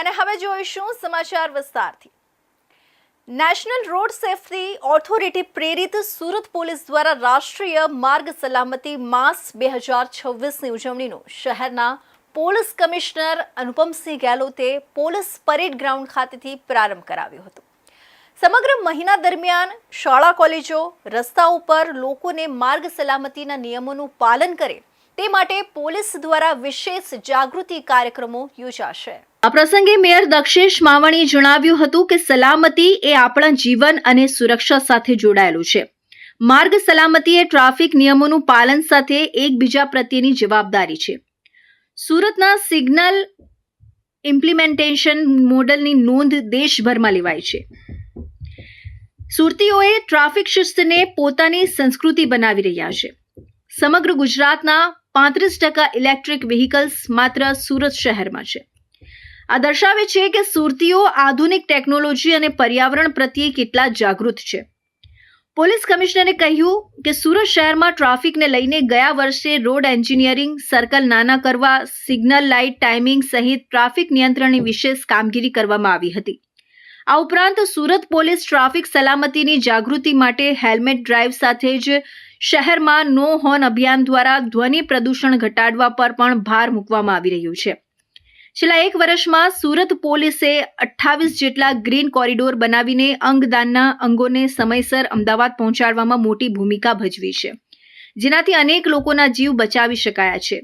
અને હવે જોઈશું સમાચાર વિસ્તારથી. નેશનલ રોડ સેફટી ઓથોરિટી પ્રેરિત સુરત પોલીસ દ્વારા રાષ્ટ્રીય માર્ગ સલામતી માસ બે હજાર છવ્વીસની ઉજવણીનું શહેરના પોલીસ કમિશનર અનુપમસિંહ ગેહલોતે પોલીસ પરેડ ગ્રાઉન્ડ ખાતેથી પ્રારંભ કરાવ્યો હતો. સમગ્ર મહિના દરમિયાન શાળા કોલેજો, રસ્તા ઉપર લોકોને માર્ગ સલામતીના નિયમોનું પાલન કરે તે માટે પોલીસ દ્વારા વિશેષ જાગૃતિ કાર્યક્રમો યોજાશે. આ પ્રસંગે મેયર દક્ષેશ માવાણીએ જણાવ્યું હતું કે સલામતી એ આપણા જીવન અને સુરક્ષા સાથે જોડાયેલું છે. માર્ગ સલામતી એ ટ્રાફિક નિયમોનું પાલન સાથે એકબીજા પ્રત્યેની જવાબદારી છે. સુરતના સિગ્નલ ઇમ્પ્લિમેન્ટેશન મોડલની નોંધ દેશભરમાં લેવાય છે. સુરતીઓએ ટ્રાફિક શિસ્તને પોતાની સંસ્કૃતિ બનાવી રહ્યા છે. સમગ્ર ગુજરાતના પાંત્રીસ ટકા ઇલેક્ટ્રિક વ્હીકલ્સ માત્ર સુરત શહેરમાં છે. આ દર્શાવે છે કે સુરતીઓ આધુનિક ટેકનોલોજી અને પર્યાવરણ પ્રત્યે કેટલા જાગૃત છે. પોલીસ કમિશનરે કહ્યું કે સુરત શહેરમાં ટ્રાફિકને લઈને ગયા વર્ષે રોડ એન્જિનિયરિંગ, સર્કલ નાના કરવા, સિગ્નલ લાઇટ ટાઈમિંગ સહિત ટ્રાફિક નિયંત્રણની વિશેષ કામગીરી કરવામાં આવી હતી. આ ઉપરાંત સુરત પોલીસ ટ્રાફિક સલામતીની જાગૃતિ માટે હેલ્મેટ ડ્રાઈવ સાથે જ શહેરમાં નો હોર્ન અભિયાન દ્વારા ધ્વનિ પ્રદૂષણ ઘટાડવા પર પણ ભાર મૂકવામાં આવી રહ્યું છે. છેલ્લા એક વર્ષમાં સુરત પોલીસે અઠ્ઠાવીસ જેટલા ગ્રીન કોરિડોર બનાવીને અંગદાનના અંગોને સમયસર અમદાવાદ પહોંચાડવામાં મોટી ભૂમિકા ભજવી છે. જેનાથી અનેક લોકોના જીવ બચાવી શકાયા છે.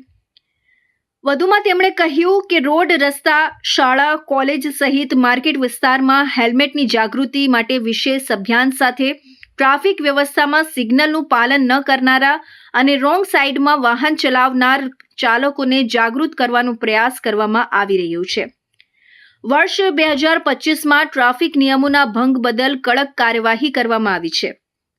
વધુમાં તેમણે કહ્યું કે રોડ, રસ્તા, શાળા, કોલેજ સહિત માર્કેટ વિસ્તારમાં હેલ્મેટની જાગૃતિ માટે વિશેષ અભિયાન સાથે ટ્રાફિક વ્યવસ્થામાં સિગ્નલનું પાલન ન કરનારા અને રોંગ સાઈડમાં વાહન ચલાવનાર ચાલકોને જાગૃત કરવાનો પ્રયાસ કરવામાં આવી રહ્યો છે. વર્ષ બે હજાર પચીસમાં ટ્રાફિક નિયમોના ભંગ બદલ કડક કાર્યવાહી કરવામાં આવી છે,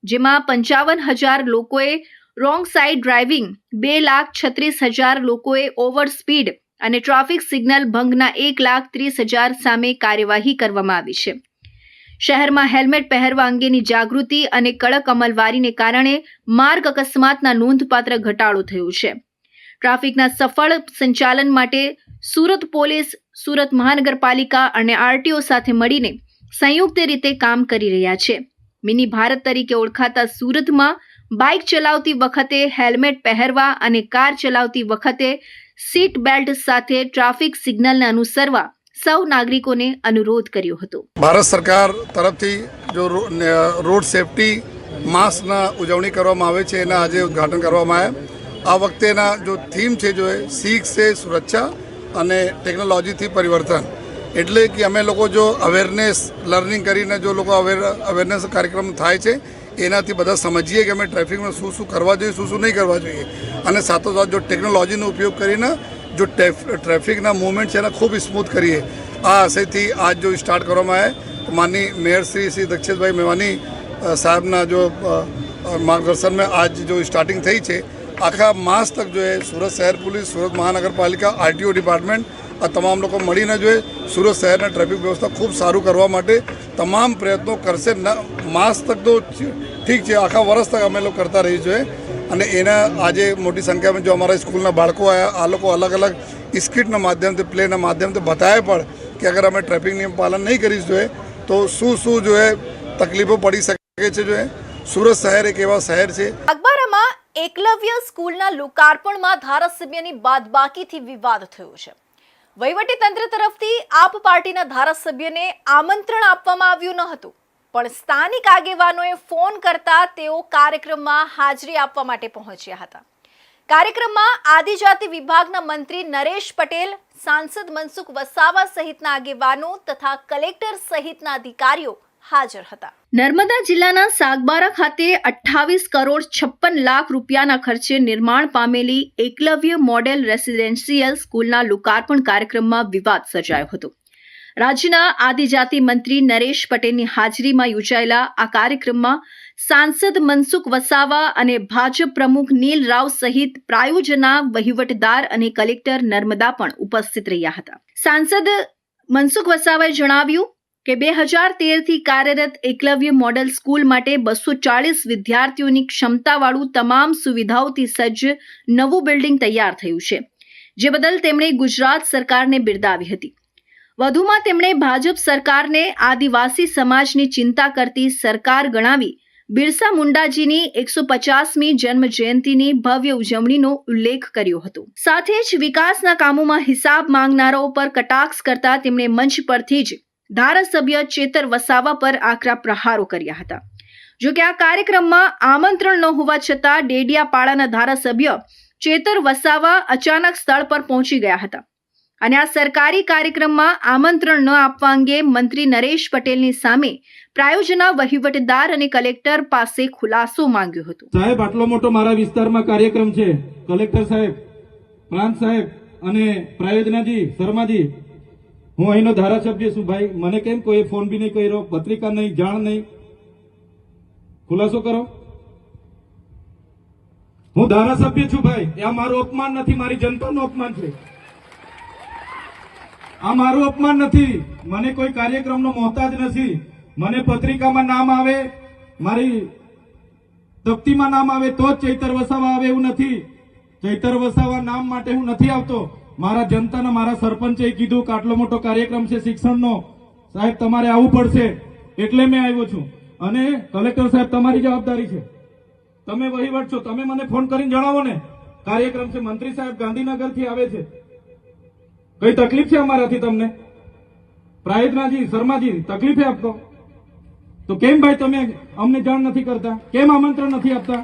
જેમાં પંચાવન હજાર લોકોએ રોંગ સાઈડ ડ્રાઇવિંગ, બે લાખ છત્રીસ હજાર લોકોએ ઓવર સ્પીડ અને ટ્રાફિક સિગ્નલ ભંગના એક લાખ ત્રીસ હજાર સામે કાર્યવાહી કરવામાં આવી છે. શહેરમાં હેલ્મેટ પહેરવા અંગેની જાગૃતિ અને કડક અમલવારીને કારણે માર્ગ અકસ્માતના નોંધપાત્ર ઘટાડો થયો છે. ટ્રાફિકના સફળ સંચાલન માટે સુરત પોલીસ, સુરત મહાનગરપાલિકા અને આરટીઓ સાથે મળીને સંયુક્ત રીતે કામ કરી રહ્યા છે. મિની ભારત તરીકે ઓળખાતા સુરતમાં બાઇક ચલાવતી વખતે હેલ્મેટ પહેરવા અને કાર ચલાવતી વખતે સીટ બેલ્ટ સાથે ટ્રાફિક સિગ્નલને અનુસરવા સૌ નાગરિકોને અનુરોધ કર્યો હતો. ભારત સરકાર તરફથી જો રોડ સેફટી માસના ઉજવણી કરવામાં આવે છે, એના આજે ઉદ્ઘાટન કરવામાં આવ્યા. આ વખતેના જો થીમ છે, જો શીખ છે સુરક્ષા અને ટેકનોલોજીથી પરિવર્તન. એટલે કે અમે લોકો જો અવેરનેસ લર્નિંગ કરીને જો લોકો અવેર અવેરનેસ કાર્યક્રમ થાય છે, એનાથી બધા સમજીએ કે અમે ટ્રાફિકમાં શું શું કરવા જોઈએ શું શું નહીં કરવા જોઈએ. અને સાથોસાથ જો ટેકનોલોજીનો ઉપયોગ કરીને જો ટ્રાફિકના મૂવમેન્ટ છે એને ખૂબ સ્મૂથ કરીએ. આ આશયથી આજ જો સ્ટાર્ટ કરવામાં આવે, તો માનની મેયર શ્રી શ્રી દક્ષેશભાઈ મેવાની સાહેબના જો માર્ગદર્શનમાં આજ જો સ્ટાર્ટિંગ થઈ છે, આખા માસ તક જોઈએ સુરત શહેર પોલીસ, સુરત મહાનગરપાલિકા, આરટીઓ ડિપાર્ટમેન્ટ, આ તમામ લોકો મળીને જોઈએ સુરત શહેરના ટ્રાફિક વ્યવસ્થા ખૂબ સારું કરવા માટે તમામ પ્રયત્નો કરશે. માસ તક તો ઠીક છે, આખા વર્ષ તક અમે લોકો કરતા રહી જોઈએ અને એના આજે મોટી સંખ્યામાં જો અમારા સ્કૂલના બાળકો આવ્યા આ લોકો અલગ અલગ સ્કિટના માધ્યમથી પ્લેના માધ્યમથી બતાવે પણ કે અગર અમે ટ્રાફિક નિયમ પાલન નહીં કરીશું જોઈએ, તો શું શું જોઈએ, તકલીફો પડી શકે છે જોઈએ. સુરત શહેર એક એવા શહેર છે. અખબારમાં એકલવ્ય સ્કૂલના લોકાર્પણમાં ધારાસભ્યની બાદબાકીથી વિવાદ થયો છે. વહીવટી તંત્ર તરફથી આપ પાર્ટીના ધારાસભ્યને આમંત્રણ આપવામાં આવ્યું ન હતું. પણ સ્થાનિક આગેવાનોએ ફોન કરતા તેઓ કાર્યક્રમમાં હાજરી આપવા માટે પહોંચ્યા હતા. કાર્યક્રમમાં આદિજાતિ વિભાગના મંત્રી નરેશ પટેલ, સાંસદ મનસુખ વસાવા સહિતના આગેવાનો તથા કલેક્ટર સહિતના અધિકારીઓ હાજર હતા. નર્મદા જિલ્લાના સાગબારા ખાતે અઠ્ઠાવીસ કરોડ છપ્પન લાખ રૂપિયાના ખર્ચે નિર્માણ પામેલી એકલવ્ય મોડેલ રેસિડેન્શિયલ સ્કૂલના લોકાર્પણ કાર્યક્રમમાં વિવાદ સર્જાયો હતો. રાજ્યના આદિજાતિ મંત્રી નરેશ પટેલની હાજરીમાં યોજાયેલા આ કાર્યક્રમમાં સાંસદ મનસુખ વસાવા અને ભાજપ પ્રમુખ નીલ રાવ સહિત પ્રાયોજના વહીવટદાર અને કલેક્ટર નર્મદા પણ ઉપસ્થિત રહ્યા હતા. સાંસદ મનસુખ વસાવાએ જણાવ્યું કે બે હજાર તેરથી કાર્યરત એકલવ્ય મોડલ સ્કૂલ માટે બસો ચાળીસ વિદ્યાર્થીઓની ક્ષમતાવાળું તમામ સુવિધાઓથી સજ્જ નવું બિલ્ડિંગ તૈયાર થયું છે, જે બદલ તેમણે ગુજરાત સરકારને બિરદાવી હતી. વધુમાં તેમણે ભાજપ સરકારને આદિવાસી સમાજની ચિંતા કરતી સરકાર ગણાવી. બિરસા મુંડાજીની એકસો પચાસમી જન્મ જયંતિની ભવ્ય ઉજવણીનો ઉલ્લેખ કર્યો હતો. સાથે જ વિકાસના કામોમાં હિસાબ માંગનારાઓ પર કટાક્ષ કરતા તેમણે મંચ પરથી જ ધારાસભ્ય ચેતર વસાવા પર આકરા પ્રહારો કર્યા હતા. જો કે આ કાર્યક્રમમાં આમંત્રણ ન હોવા છતાં ડેડિયાપાડાના ધારાસભ્ય ચેતર વસાવા અચાનક સ્થળ પર પહોંચી ગયા હતા. અને આ સરકારી કાર્યક્રમમાં આમંત્રણ ન આપવા અંગે મંત્રી નરેશ પટેલની સામે પ્રાયોજના વહીવટદાર અને કલેક્ટર પાસે ખુલાસો માંગ્યો હતો. સાહેબ, આટલો મોટો મારા વિસ્તારમાં કાર્યક્રમ છે. કલેક્ટર સાહેબ, પ્રાંત સાહેબ અને પ્રાયોજનાજી, શર્માજી, હું અહીંનો ધારાસભ્ય છું ભાઈ. મને કેમ કોઈ ફોન બી નહીં કર્યો, પત્રિકા નહીં, જાણ નહીં? ખુલાસો કરો. હું ધારાસભ્ય છું ભાઈ. આ મારું અપમાન નથી, મારી જનતાનું અપમાન છે. આ મારું અપમાન નથી. મને કોઈ કાર્યક્રમનો મોહતાજ નથી. મને પત્રિકામાં નામ આવે, મારી તપ્તીમાં નામ આવે તો જ ચૈતર વસાવા આવે એવું નથી. ચૈતર વસાવા નામ માટે હું નથી આવતો. મારા જનતાના મારા સરપંચે કીધું કે આટલો મોટો કાર્યક્રમ છે શિક્ષણનો. સાહેબ, તમારે આવવું પડશે. એટલે મેં આવ્યો છું. અને કલેક્ટર સાહેબ, તમારી જવાબદારી છે. તમે વહીવટ છો. તમે મને ફોન કરીને જણાવો ને. કાર્યક્રમ છે. મંત્રી સાહેબ ગાંધીનગરથી આવે છે. કઈ તકલીફ છે અમારાથી તમને? પ્રાયતનાજી શર્માજી, તકલીફ છે આપતો તો કેમ ભાઈ તમે અમને જાણ નથી કરતા? કેમ આમંત્રણ નથી આપતા?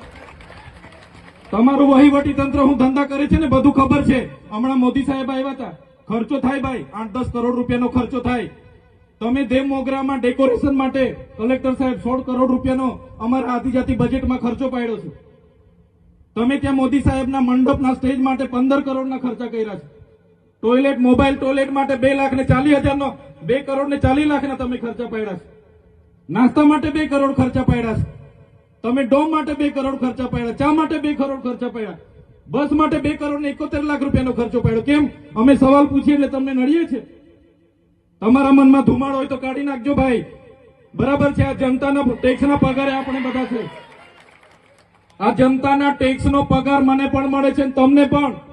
તમારું વહીવટી તંત્ર હું ધંધા કરે છે ને બધું ખબર છે. હમણાં મોદી સાહેબ આવ્યા હતા. ખર્ચો થાય ભાઈ આઠ દસ કરોડ રૂપિયાનો ખર્ચો થાય. તમે દેવ મોગરામાં ડેકોરેશન માટે કલેક્ટર સાહેબ સોળ કરોડ રૂપિયાનો અમારા આદિજાતિ બજેટમાં ખર્ચો પાડ્યો છે. તમે ત્યાં મોદી સાહેબના મંડપના સ્ટેજ માટે પંદર કરોડના ખર્ચા કર્યા છે. ટોયલેટ મોબાઈલ ટોયલેટ માટે બે લાખ ને ચાલીસ હજારનો બે કરોડ ને ચાલીસ લાખના તમે ખર્ચા પાડ્યા છે. નાસ્તા માટે બે કરોડ ખર્ચા પાડ્યા છે. તમે ડોમ માટે બે કરોડ ખર્ચા પાડ્યા, ચા માટે બે કરોડ ખર્ચા પાડ્યા. બસ માટે બે કરોડ ને એકોતેર લાખ રૂપિયાનો ખર્ચો પાડ્યો. કેમ? અમે સવાલ પૂછીએ એટલે તમને નડીએ છે તમારા મનમાં ધુમાડો હોય તો કાઢી નાખજો ભાઈ. બરાબર છે, આ જનતાના ટેક્સના પગારે આપણે બધા છે. આ જનતાના ટેક્સનો પગાર મને પણ મળે છે તમને પણ.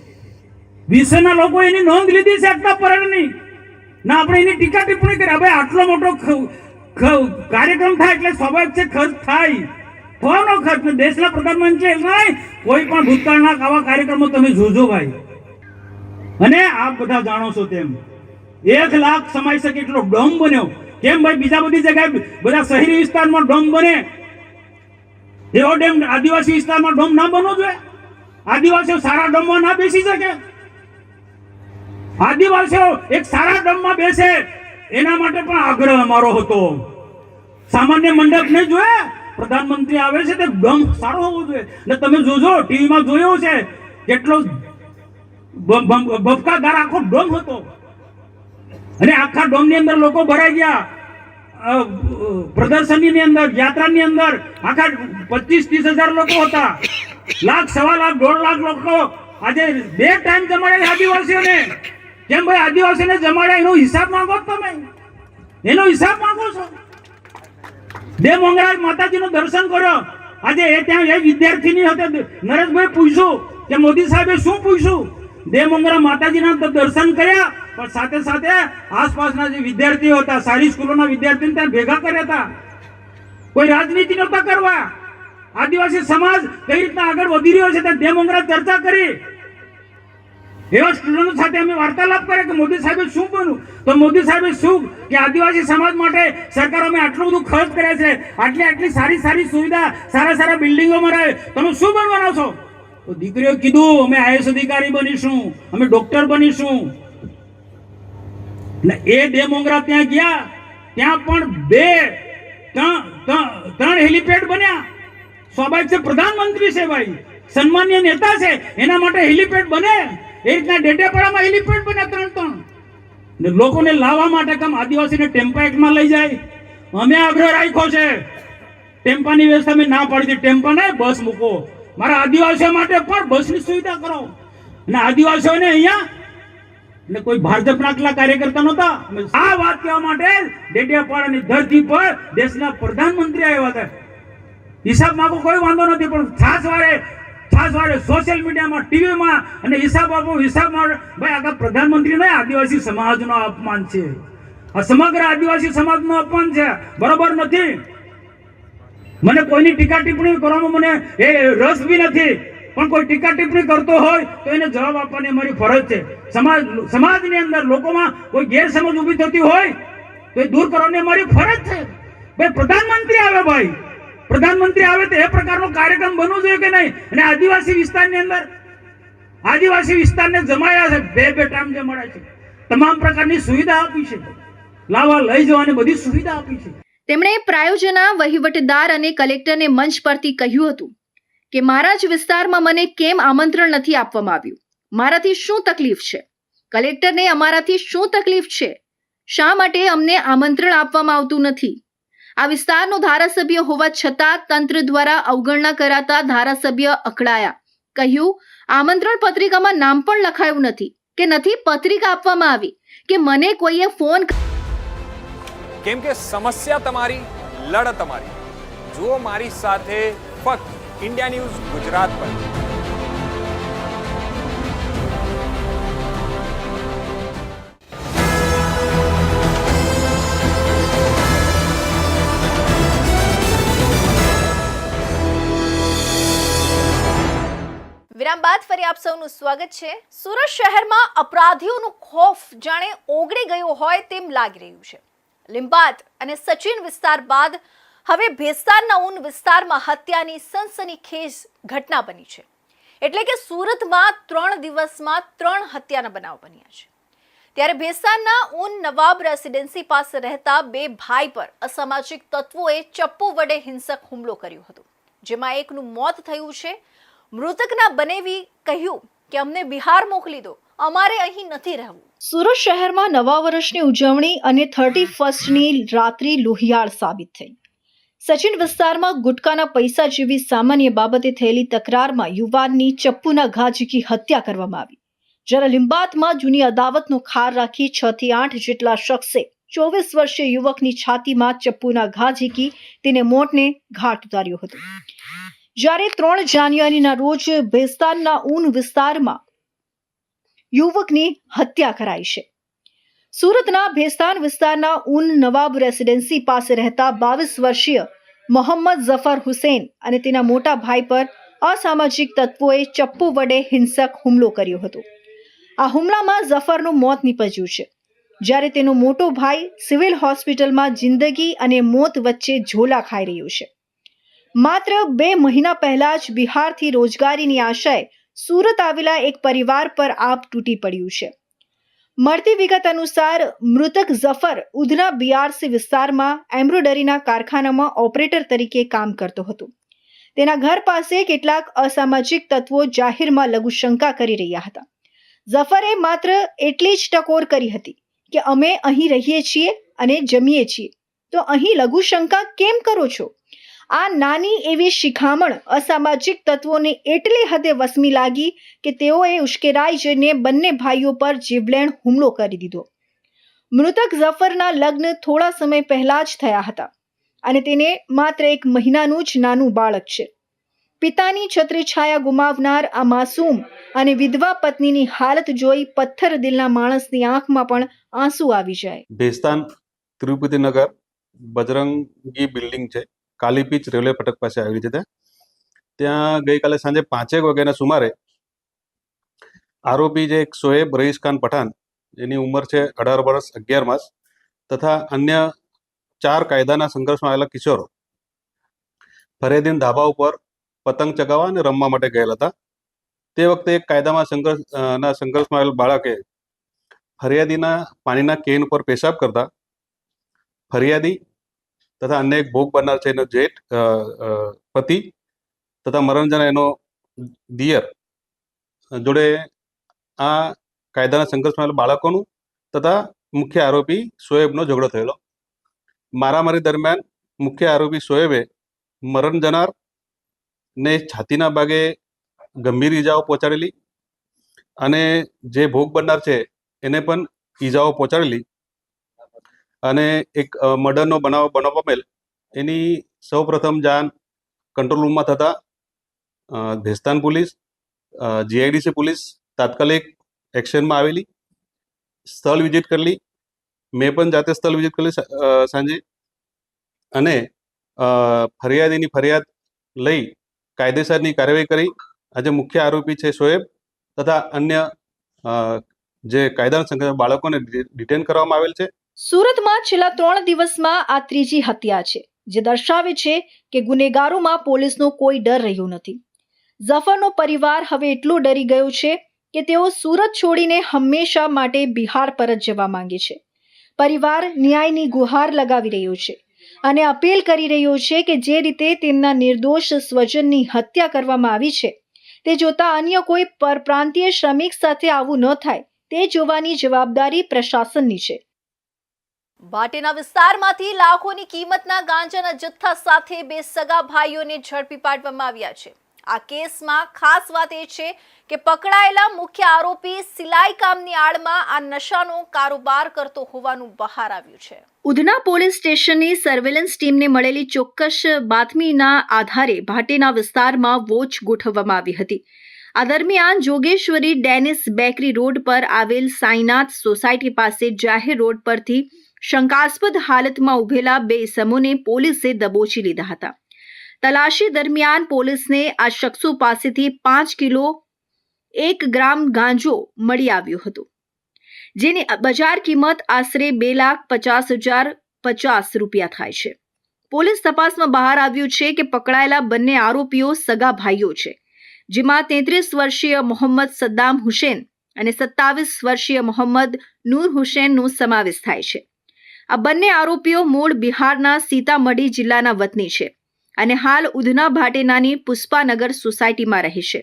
વિશ્વના લોકો એની નોંધ લીધી છે આટલા પરેડની ના, આપણે એની ટીકા ટિપ્પણી કરી. હવે આટલો મોટો કાર્યક્રમ થાય એટલે સ્વાભાવિક છે ખર્ચ થાય. કોનો ખર્ચ? દેશના પ્રધાનમંત્રી નહીં. કોઈ પણ ભૂતકાળના આવા કાર્યક્રમો તમે જોજો ભાઈ. અને આપ બધા જાણો છો તેમ. એક લાખ સમાઈ શકે એટલો ડોમ બન્યો. કેમ ભાઈ? બીજા બધી જગ્યાએ બધા શહેરી વિસ્તારમાં ડોમ બને. એવો ડેમ આદિવાસી વિસ્તારમાં ડોમ ના બનવો જોઈએ? આદિવાસીઓ સારા ડોમમાં ના બેસી શકે? આદિવાસીઓ એક સારા ડમમાં બેસે. એના માટે પણ આગ્રહ અમારો હતો. સામાન્ય મંડપ ને જોયે? પ્રધાનમંત્રી આવે છે તે ડમ સારો હોવો જોઈએ. ને તમે જોજો, ટીવીમાં જોયું છે કેટલો બફકાદાર આખો ડોમ હતો. અને આખા ડોમની અંદર લોકો ભરાઈ ગયા. પ્રદર્શનની અંદર, યાત્રાની અંદર આખા પચીસ, ત્રીસ હજાર લોકો હતા. લાખ, સવા લાખ, દોઢ લાખ લોકો. આજે બે ટાઈમ જમાડે આદિવાસીઓને કેમ ભાઈ આદિવાસીને જમાડ્યા, એનો હિસાબ માંગો તમે. એનો હિસાબ માંગો છો. બે માતાજી માતાજીનું દર્શન કર્યો. આજે એ ત્યાં એ વિદ્યાર્થીની હતી નરેશભાઈ પૂછ્યું કે મોદી સાહેબે શું પૂછ્યું? બે માતાજીના દર્શન કર્યા, પણ સાથે સાથે આસપાસના જે વિદ્યાર્થીઓ હતા, સારી સ્કૂલોના વિદ્યાર્થીને ત્યાં ભેગા કર્યા હતા. કોઈ રાજનીતિ નહોતા કરવા. આદિવાસી સમાજ કઈ રીતના આગળ વધી રહ્યો છે ત્યાં બે મંગળા ચર્ચા કરી. એવા સ્ટુડન્ટો સાથે અમે વાર્તાલાપ કરે કે મોદી સાહેબે શું બન્યું તો મોદી સાહેબે શું કે આદિવાસી સમાજ માટે સરકાર અમે આટલું બધું ખર્ચ કર્યા છે, આટલી આટલી સારી સારી સુવિધા, સારા સારા બિલ્ડિંગોમાં રહે તમે શું બનવાના છો? તો દીકરીઓ કીધું, અમે આઈએસ અધિકારી બનીશું, અમે ડોક્ટર બનીશું. એટલે એ બે મોંગરા ત્યાં ગયા, ત્યાં પણ બે ત્રણ હેલિપેડ બન્યા. સ્વાભાવિક છે, પ્રધાનમંત્રી છે ભાઈ, સન્માન્ય નેતા છે, એના માટે હેલિપેડ બને. એ રીતના ડેડેપાડામાં એલિફન્ટ બન્યા ત્રણ ત્રણ. ને લોકોને લાવવા માટે કામ આદિવાસીને ટેમ્પા એક્ટમાં લઈ જાય. અમે આગ્રહ રાખ્યો છે. ટેમ્પાની વ્યવસ્થા મેં ના પાડી ટેમ્પા ને બસ મૂકો. મારા આદિવાસીઓ માટે પણ બસની સુવિધા કરો. અને આદિવાસીઓને અહીંયા એટલે કોઈ ભાજપના કેટલા કાર્યકર્તા નહોતા. આ વાત કહેવા માટે ડેડિયાપાડાની ધરતી પર દેશના પ્રધાનમંત્રી આવ્યા હતા. હિસાબ માંગો કોઈ વાંધો નથી, પણ ખાસ વારે છાસ વારે સોશિયલ મીડિયામાં ટીવીમાં અને હિસાબ આપો, હિસાબ ભાઈ આગળ પ્રધાનમંત્રી નહીં, આદિવાસી સમાજનો અપમાન છે. આ સમગ્ર આદિવાસી સમાજનો અપમાન છે. બરોબર નથી. મને કોઈની ટીકા ટિપ્પણી કરવામાં મને એ રસ બી નથી. પણ કોઈ ટીકા ટિપ્પણી કરતો હોય, તો એને જવાબ આપવાની અમારી ફરજ છે. સમાજ, સમાજની અંદર લોકોમાં કોઈ ગેરસમજ ઊભી થતી હોય, તો એ દૂર કરવાની અમારી ફરજ છે. ભાઈ, પ્રધાનમંત્રી આવે ભાઈ. પ્રધાનમંત્રી આવે તો એ પ્રકારનો કાર્યક્રમ બનવો જોઈએ કે નહીં? અને આદિવાસી વિસ્તારની અંદર, આદિવાસી વિસ્તારને જમાયા છે, બે બે ટાઈમ જમાડ્યા છે. તમામ પ્રકારની સુવિધા આપી છે. લાવા લઈ જવાની બધી સુવિધા આપી છે. તેમણે પ્રાયોજના, વહીવટદાર અને કલેક્ટરને મંચ પરથી કહ્યું હતું કે, મારા જ વિસ્તારમાં મને કેમ આમંત્રણ નથી આપવામાં આવ્યું? મારાથી શું તકલીફ છે? કલેક્ટરને અમારાથી શું તકલીફ છે? શા માટે અમને આમંત્રણ આપવામાં આવતું નથી? આ વિસ્તારનો ધારાસભ્ય હોવા છતાં તંત્ર દ્વારા અવગણના કરાતા ધારાસભ્ય અકળાયા. કહ્યું, આમંત્રણ પત્રિકામાં નામ પણ લખાયું નથી, કે નથી પત્રિકા આપવામાં આવી, કે મને કોઈએ ફોન કેમ કે સમસ્યા તમારી, લડત તમારી. જો મારી સાથે ફક્ત ઇન્ડિયા ન્યૂઝ ગુજરાત પર. વિરામ બાદ ફરી આપ સૌનું સ્વાગત છે. સુરત શહેરમાં અપરાધીઓનો ખોફ જાણે ઓગળી ગયો હોય તેમ લાગી રહ્યું છે. લિંબાત અને સચિન વિસ્તાર બાદ હવે ભેસ્તારના ઊન વિસ્તારમાં હત્યાની સનસનીખેજ ઘટના બની છે. એટલે કે સુરતમાં ત્રણ દિવસમાં ત્રણ હત્યાના બનાવ બન્યા છે. ત્યારે ભેસ્તાનના ઊન નવાબ રેસિડેન્સી પાસે રહેતા બે ભાઈ પર અસામાજિક તત્વોએ ચપ્પુ વડે હિંસક હુમલો કર્યો હતો. જેમાં એકનું મોત થયું છે મૃતકના બનેવી કહ્યું કે અમને બિહાર મોકલી દો. અમારે અહીં નથી રહેવું. સુરત શહેરમાં નવા વર્ષની ઉજવણી અને થર્ટી ફર્સ્ટની રાત્રિ લોહિયાળ સાબિત થઈ. સચિન વિસ્તારમાં ગુટકાના પૈસા જેવી સામાન્ય બાબતે થયેલી તકરારમાં યુવાનની ચપ્પુના ઘા ઝીકી હત્યા કરવામાં આવી. જ્યારે લિંબાતમાં જૂની અદાવતનો ખાર રાખી છ થી આઠ જેટલા શખ્સે ચોવીસ વર્ષીય યુવકની છાતીમાં ચપ્પુના ઘા ઝીકી, તેને મોટને ઘાટ ઉતાર્યો હતો. જ્યારે ત્રણ જાન્યુઆરીના રોજ ભેસ્તાનના ઊન વિસ્તારમાં યુવકની હત્યા કરાઈ છે. સુરતના ભેસ્તાન વિસ્તારના ઊન નવાબ રેસિડેન્સી પાસે રહેતા બાવીસ વર્ષીય મોહમ્મદ ઝફર હુસેન અને તેના મોટા ભાઈ પર અસામાજિક તત્વોએ ચપ્પુ વડે હિંસક હુમલો કર્યો હતો. આ હુમલામાં ઝફરનું મોત નીપજ્યું છે. જ્યારે તેનો મોટો ભાઈ સિવિલ હોસ્પિટલમાં જિંદગી અને મોત વચ્ચે ઝોલા ખાઈ રહ્યો છે. માત્ર બે મહિના પહેલા જ બિહારથી રોજગારીની આશાએ સુરત આવેલા એક પરિવાર પર આપ તૂટી પડ્યું છે. મળતી વિગત અનુસાર મૃતક ઝફર ઉધના બીઆરસી વિસ્તારમાં એમ્બ્રોડરીના કારખાનામાં ઓપરેટર તરીકે કામ કરતો હતો. તેના ઘર પાસે કેટલાક અસામાજિક તત્વો જાહેરમાં લઘુશંકા કરી રહ્યા હતા. ઝફરે માત્ર એટલી જ ટકોર કરી હતી કે અમે અહીં રહીએ છીએ અને જમીએ છીએ. તો અહીં લઘુશંકા કેમ કરો છો? આ નાની એવી શિખામણ અસામાજિક તત્વોને એટલી હદે વસમી લાગી કે તેઓએ ઉશ્કેરાઈ જઈને બંને ભાઈઓ પર જીવલેણ હુમલો કરી દીધો. મૃતક ઝફરના લગ્ન થોડા સમય પહેલા જ થયા હતા અને તેને માત્ર એક મહિનાનું જ નાનું બાળક છે. પિતાની છત્રછાયા ગુમાવનાર આ માસૂમ અને વિધવા પત્નીની હાલત જોઈ પથ્થર દિલના માણસની આંખમાં પણ આંસુ આવી જાય. ભેસ્તાન તિરુપતિનગર બજરંગી બિલ્ડિંગ છે. કાલી પીચ રેલવે ફટક પાસે આવેલી છે ત્યાં. ગઈકાલે સાંજે પાંચેક વાગ્યાના સુમારે આરોપી જે એક શોએબ રઈસ ખાન પઠાણ એની ઉંમર છે અઢાર વર્ષ અગિયાર માસ, તથા અન્ય ચાર કાયદાના સંઘર્ષમાં આવેલા કિશોરો, ફરિયાદીન ધાબા ઉપર પતંગ ચગાવવા અને રમવા માટે ગયેલા હતા. તે વખતે એક કાયદામાં સંઘર્ષ ના સંઘર્ષમાં આવેલ બાળકે ફરિયાદીના પાણીના કેન ઉપર પેશાબ કરતા ફરિયાદી તથા અન્ય એક ભોગ બનનાર છે એનો જેઠ પતિ તથા મરણજન એનો દિયર. જોડે આ કાયદાના સંઘર્ષમાં આવેલા બાળકોનું તથા મુખ્ય આરોપી શોએબનો ઝઘડો થયેલો. મારામારી દરમિયાન મુખ્ય આરોપી શોએબે મરણ જનાર ને છાતીના ભાગે ગંભીર ઈજાઓ પહોંચાડેલી અને જે ભોગ બનનાર છે એને પણ ઈજાઓ પહોંચાડેલી. અને એક મર્ડરનો બનાવ બનાવ પામેલ. એની સૌપ્રથમ જાણ કંટ્રોલ રૂમમાં થતા ભેસ્તાન પોલીસ જીઆઈડીસી પોલીસ તાત્કાલિક એક્શનમાં આવેલી, સ્થળ વિઝિટ કરેલી, મેં પણ જાતે સ્થળ વિઝિટ કરેલી સાંજે. અને ફરિયાદીની ફરિયાદ લઈ કાયદેસરની કાર્યવાહી કરી. આજે મુખ્ય આરોપી છે શોએબ તથા અન્ય જે કાયદાના સંઘર્ષ બાળકોને ડિટેન કરવામાં આવેલ છે. સુરતમાં છેલ્લા ત્રણ દિવસમાં આ ત્રીજી હત્યા છે, જે દર્શાવે છે કે ગુનેગારોમાં પોલીસનો કોઈ ડર રહ્યો નથી. ઝફરનો પરિવાર હવે એટલો ડરી ગયો છે કે તેઓ સુરત છોડીને હંમેશા માટે બિહાર પરત જવા માંગે છે. પરિવાર ન્યાયની ગુહાર લગાવી રહ્યો છે અને અપીલ કરી રહ્યો છે કે જે રીતે તેમના નિર્દોષ સ્વજનની હત્યા કરવામાં આવી છે, તે જોતા અન્ય કોઈ પરપ્રાંતીય શ્રમિક સાથે આવું ન થાય, તે જોવાની જવાબદારી પ્રશાસનની છે. ભાટેના વિસ્તારમાંથી લાખોની કિંમતના ગાંજાના જથ્થા સાથે બે સગા ભાઈઓને ઝડપી પાડવામાં આવ્યા છે. આ કેસમાં ખાસ વાત એ છે કે પકડાયેલા મુખ્ય આરોપી સિલાઈ કામની આડમાં આ નશાનો કારોબાર કરતો હોવાનું બહાર આવ્યું છે. ઉધના પોલીસ સ્ટેશનની સર્વેલન્સ ટીમને મળેલી ચોક્કસ બાતમીના આધારે ભાટેના વિસ્તારમાં વોચ ગોઠવવામાં આવી હતી. આ દરમિયાન જોગેશ્વરી ડેનિસ બેકરી રોડ પર આવેલ સાઈનાથ સોસાયટી પાસે જાહેર રોડ પરથી શંકાસ્પદ હાલતમાં ઉભેલા બે સમૂહને પોલીસે દબોચી લીધા હતા. તલાશી દરમિયાન પોલીસને આ શખ્સો પાસેથી પાંચ કિલો, એક ગ્રામ ગાંજો મળી આવ્યો હતો, જેની બજાર કિંમત આશરે બે લાખ પચાસ હજાર પચાસ રૂપિયા થાય છે. પોલીસ તપાસમાં બહાર આવ્યું છે કે પકડાયેલા બંને આરોપીઓ સગા ભાઈઓ છે, જેમાં તેત્રીસ વર્ષીય મોહમ્મદ સદ્દામ હુસેન અને સત્તાવીસ વર્ષીય મોહમ્મદ નૂર હુસેનનો સમાવેશ થાય છે. આ બંને આરોપીઓ મૂળ બિહારના સીતામઢી જિલ્લાના વતની છે અને હાલ ઉધના ભાટેનાની પુષ્પાનગર સોસાયટીમાં રહે છે.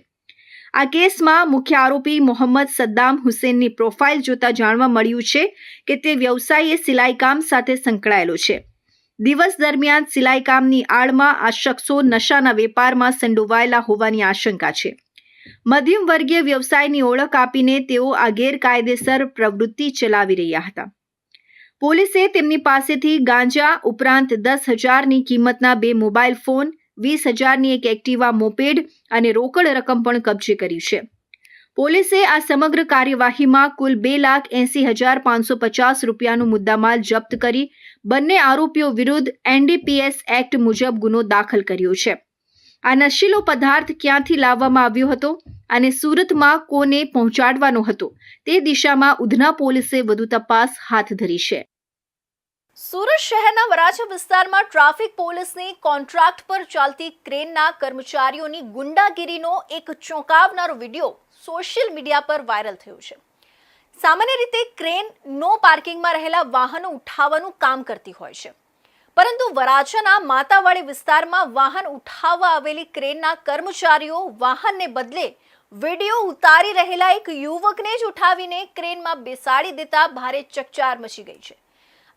આ કેસમાં મુખ્ય આરોપી મોહમ્મદ સદ્દામ હુસેનની પ્રોફાઇલ જોતા જાણવા મળ્યું છે કે તે વ્યવસાયે સિલાઈ કામ સાથે સંકળાયેલો છે. દિવસ દરમિયાન સિલાઈ કામની આડમાં આ શખ્સો નશાના વેપારમાં સંડોવાયેલા હોવાની આશંકા છે. મધ્યમ વર્ગીય વ્યવસાયની ઓળખ આપીને તેઓ આ ગેરકાયદેસર પ્રવૃત્તિ ચલાવી રહ્યા હતા. પોલીસે તેમની પાસેથી ગાંજા ઉપરાંત દસ હજારની કિંમતના બે મોબાઈલ ફોન, વીસ હજારની એક એક્ટિવા મોપેડ અને રોકડ રકમ પણ કબજે કરી છે. પોલીસે આ સમગ્ર કાર્યવાહીમાં કુલ બે લાખ એંસી હજાર પાંચસો પચાસ રૂપિયાનું મુદ્દામાલ જપ્ત કરી બંને આરોપીઓ વિરુદ્ધ એનડીપીએસ એક્ટ મુજબ ગુનો દાખલ કર્યો છે. આ નશીલો પદાર્થ ક્યાંથી લાવવામાં આવ્યો હતો અને સુરતમાં કોને પહોંચાડવાનો હતો? તે દિશામાં ઉધના પોલીસે વધુ તપાસ હાથ ધરી છે. સુરત શહેરના વરાછા વિસ્તારમાં ટ્રાફિક પોલીસની કોન્ટ્રાક્ટ પર ચાલતી ક્રેનના કર્મચારીઓની ગુંડાગીરીનો એક ચોંકાવનારો વીડિયો સોશિયલ મીડિયા પર વાયરલ થયો છે. સામાન્ય રીતે ક્રેન નો પાર્કિંગમાં રહેલા વાહનો ઉઠાવવાનું કામ કરતી હોય છે. પરંતુ વરાછાના માતાવાડી વિસ્તારમાં વાહન ઉઠાવવા આવેલી ક્રેનના કર્મચારીઓ વાહનને બદલે વીડિયો ઉતારી રહેલા એક યુવકને જ ઉઠાવીને ક્રેનમાં બેસાડી દેતા ભારે ચકચાર મચી ગઈ છે.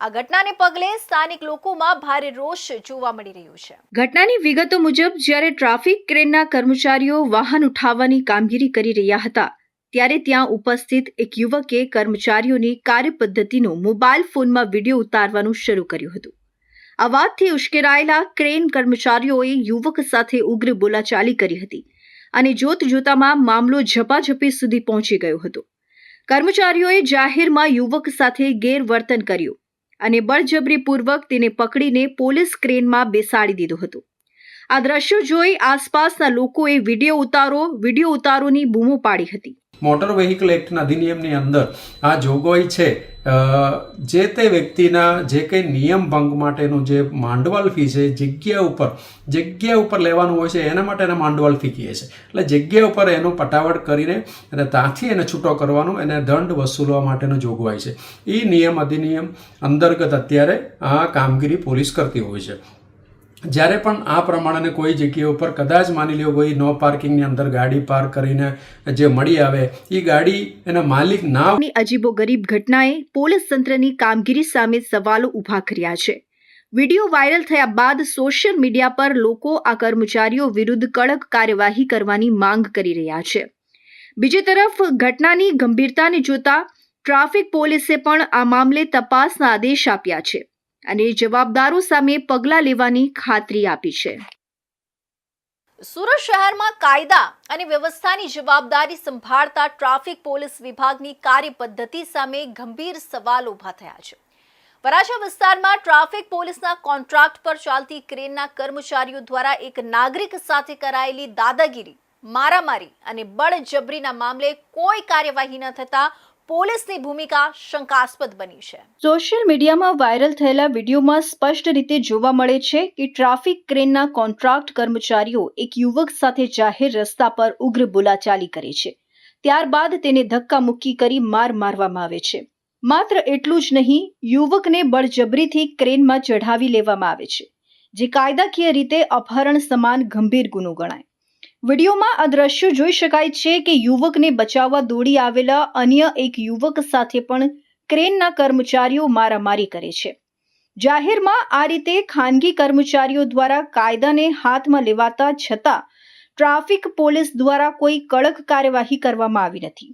આ ઘટનાને પગલે સ્થાનિક લોકોમાં ભારે રોષ જોવા મળી રહ્યો છે. ઘટનાની વિગતો મુજબ, જ્યારે ટ્રાફિક ક્રેનના કર્મચારીઓ વાહન ઉઠાવવાની કામગીરી કરી રહ્યા હતા, ત્યારે ત્યાં ઉપસ્થિત એક યુવકે કર્મચારીઓની કાર્યપદ્ધતિનો મોબાઈલ ફોનમાં વીડિયો ઉતારવાનું શરૂ કર્યું હતું. આ વાતથી ઉશ્કેરાયેલા ક્રેન કર્મચારીઓએ યુવક સાથે ઉગ્ર બોલાચાલી કરી હતી અને જોત જોતામાં મામલો ઝપાઝપી સુધી પહોંચી ગયો હતો. કર્મચારીઓએ જાહેરમાં યુવક સાથે ગેરવર્તન કર્યું અને બળજબરીપૂર્વક તેને પકડીને પોલીસ ક્રેનમાં બેસાડી દીધો હતો. આ દ્રશ્યો જોઈ આસપાસના લોકોએ વીડિયો ઉતારો, વીડિયો ઉતારોની બૂમો પાડી હતી. મોટર વ્હીકલ એક્ટના અધિનિયમની અંદર આ જોગવાઈ છે. જે તે વ્યક્તિના જે કંઈ નિયમ ભંગ માટેનું જે માંડવાલ ફી છે, જગ્યા ઉપર જગ્યા ઉપર લેવાનું હોય છે, એના માટે એને માંડવાલ ફી કહે છે. એટલે જગ્યા ઉપર એનો પટાવટ કરીને અને ત્યાંથી એને છૂટો કરવાનો, એને દંડ વસૂલવા માટેનો જોગવાઈ છે. એ નિયમ અધિનિયમ અંતર્ગત અત્યારે આ કામગીરી પોલીસ કરતી હોય છે. જ્યારે પણ આ પ્રમાણે કોઈ જગ્યા ઉપર કદાચ માની લ્યો કોઈ નો પાર્કિંગની અંદર ગાડી પાર્ક કરીને જે મળી આવે, એ ગાડી એના માલિક ના અજીબો ગરીબ ઘટનાએ પોલીસ તંત્રની કામગીરી સામે સવાલો ઊભા કર્યા છે. વીડિયો વાયરલ થયા બાદ સોશિયલ મીડિયા પર લોકો આ કર્મચારીઓ વિરુદ્ધ કડક કાર્યવાહી કરવાની માંગ કરી રહ્યા છે. બીજી તરફ, ઘટનાની ગંભીરતાને જોતા ટ્રાફિક પોલીસે પણ આ મામલે તપાસના આદેશ આપ્યા છે. અને જવાબદારો સામે પગલાં લેવાની ખાતરી આપી છે. સુરત શહેરમાં કાયદા અને વ્યવસ્થાની જવાબદારી સંભાળતા ટ્રાફિક પોલીસ વિભાગની કાર્યપદ્ધતિ સામે ગંભીર સવાલ ઊભા થયા છે. વરાછા વિસ્તારમાં ટ્રાફિક પોલીસના કોન્ટ્રાક્ટ પર ચાલતી ક્રેનના કર્મચારીઓ દ્વારા એક નાગરિક સાથે કરાયેલી દાદાગીરી, મારામારી અને બળજબરીના મામલે કોઈ કાર્યવાહી ન થતા પોલીસની ભૂમિકા શંકાસ્પદ બની છે. સોશિયલ મીડિયામાં વાયરલ થયેલા વિડીયોમાં સ્પષ્ટ રીતે જોવા મળે છે કે ટ્રાફિક ક્રેનના કોન્ટ્રાક્ટ કર્મચારીઓ એક યુવક સાથે જાહેર રસ્તા પર ઉગ્ર બોલાચાલી કરે છે. ત્યારબાદ તેને ધક્કા મુક્કી કરી માર મારવામાં આવે છે. માત્ર એટલું જ નહીં, યુવકને બળજબરીથી ક્રેનમાં ચઢાવી લેવામાં આવે છે, જે કાયદાકીય રીતે અપહરણ સમાન ગંભીર ગુનો ગણાય. વિડીયોમાં આ દ્રશ્યો જોઈ શકાય છે કે યુવકને બચાવવા દોડી આવેલા અન્ય એક યુવક સાથે પણ ક્રેનના કર્મચારીઓ મારામારી કરે છે. જાહેરમાં આ રીતે ખાનગી કર્મચારીઓ દ્વારા કાયદાને હાથમાં લેવાતા છતાં ટ્રાફિક પોલીસ દ્વારા કોઈ કડક કાર્યવાહી કરવામાં આવી નથી.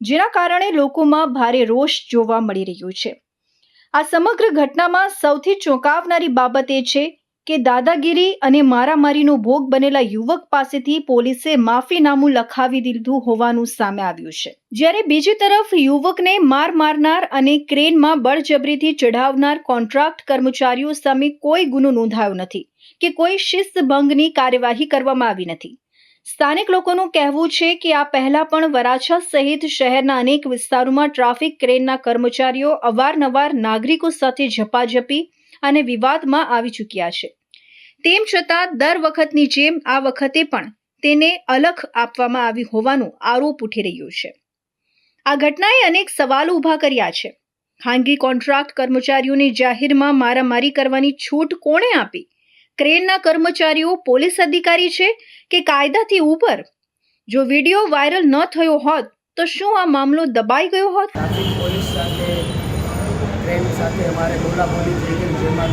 જેના કારણે લોકોમાં ભારે રોષ જોવા મળી રહ્યો છે. આ સમગ્ર ઘટનામાં સૌથી ચોંકાવનારી બાબત એ છે કે દાદાગીરી અને મારામારીનો ભોગ બનેલા યુવક પાસેથી પોલીસે માફીનામું લખાવી દીધું હોવાનું સામે આવ્યું છે. જ્યારે બીજી તરફ યુવકને માર મારનાર અને ક્રેનમાં બળજબરીથી ચઢાવનાર કોન્ટ્રાક્ટ કર્મચારીઓ સામે કોઈ ગુનો નોંધાયો નથી કે કોઈ શિસ્તભંગની કાર્યવાહી કરવામાં આવી નથી. સ્થાનિક લોકોનું કહેવું છે કે આ પહેલા પણ વરાછા સહિત શહેરના અનેક વિસ્તારોમાં ટ્રાફિક ક્રેનના કર્મચારીઓ અવારનવાર નાગરિકો સાથે ઝપાઝપી અને વિવાદમાં આવી ચૂક્યા છે. તેમ છતાં દર વખતની જેમ આ વખતે પણ તેને અલખ આપવામાં આવી હોવાનો આરોપ ઉઠી રહ્યો છે. આ ઘટનાએ અનેક સવાલો ઊભા કર્યા છે. ખાનગી કોન્ટ્રાક્ટ કર્મચારીઓને જાહેરમાં મારામારી કરવાની છૂટ કોણે આપી? ક્રેનના કર્મચારીઓ પોલીસ અધિકારી છે કે કાયદાથી ઉપર? જો વીડિયો વાયરલ ન થયો હોત, તો શું આ મામલો દબાઈ ગયો હોત? પોલીસ સાથે ટ્રેન સાથે અમારે બોલાબોલી થઈ ગઈ, જેમાં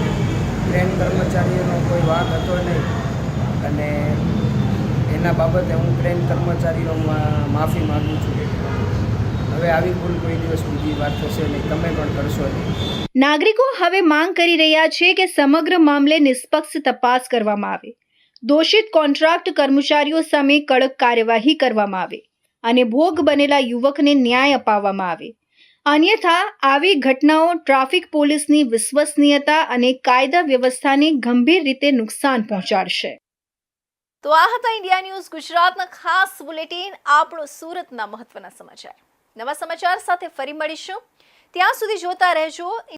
ટ્રેન કર્મચારીઓનો કોઈ વાંક હતો નહીં. અને એના બાબતે હું ટ્રેન કર્મચારીઓમાં માફી માગું છું. હવે આવી ભૂલ કોઈ દિવસ બીજી વાર થશે નહીં. તમે પણ કરશો નહીં. નાગરિકો, હવે માંગ કરી રહ્યા છે કે સમગ્ર મામલે નિષ્પક્ષ તપાસ કરવામાં આવે. દોષિત કોન્ટ્રાક્ટ કર્મચારીઓ સામે કડક કાર્યવાહી કરવામાં આવે અને ભોગ બનેલા યુવકને ન્યાય અપાવવામાં આવે. અન્યથા, આવી ઘટનાઓ ટ્રાફિક પોલીસની વિશ્વસનીયતા અને કાયદા વ્યવસ્થાને ગંભીર રીતે નુકસાન પહોંચાડશે. તો આ હતા ઇન્ડિયા ન્યૂઝ ગુજરાતના ખાસ બુલેટિન, આપણો સુરતના મહત્વના સમાચાર. નવા સમાચાર સાથે ફરી મળીશું. ત્યાં સુધી જોતા રહેજો.